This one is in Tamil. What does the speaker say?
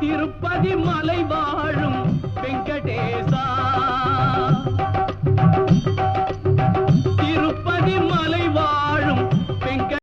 திருப்பதி மலை வாழும் வெங்கடேசா. திருப்பதி மலை வாழும்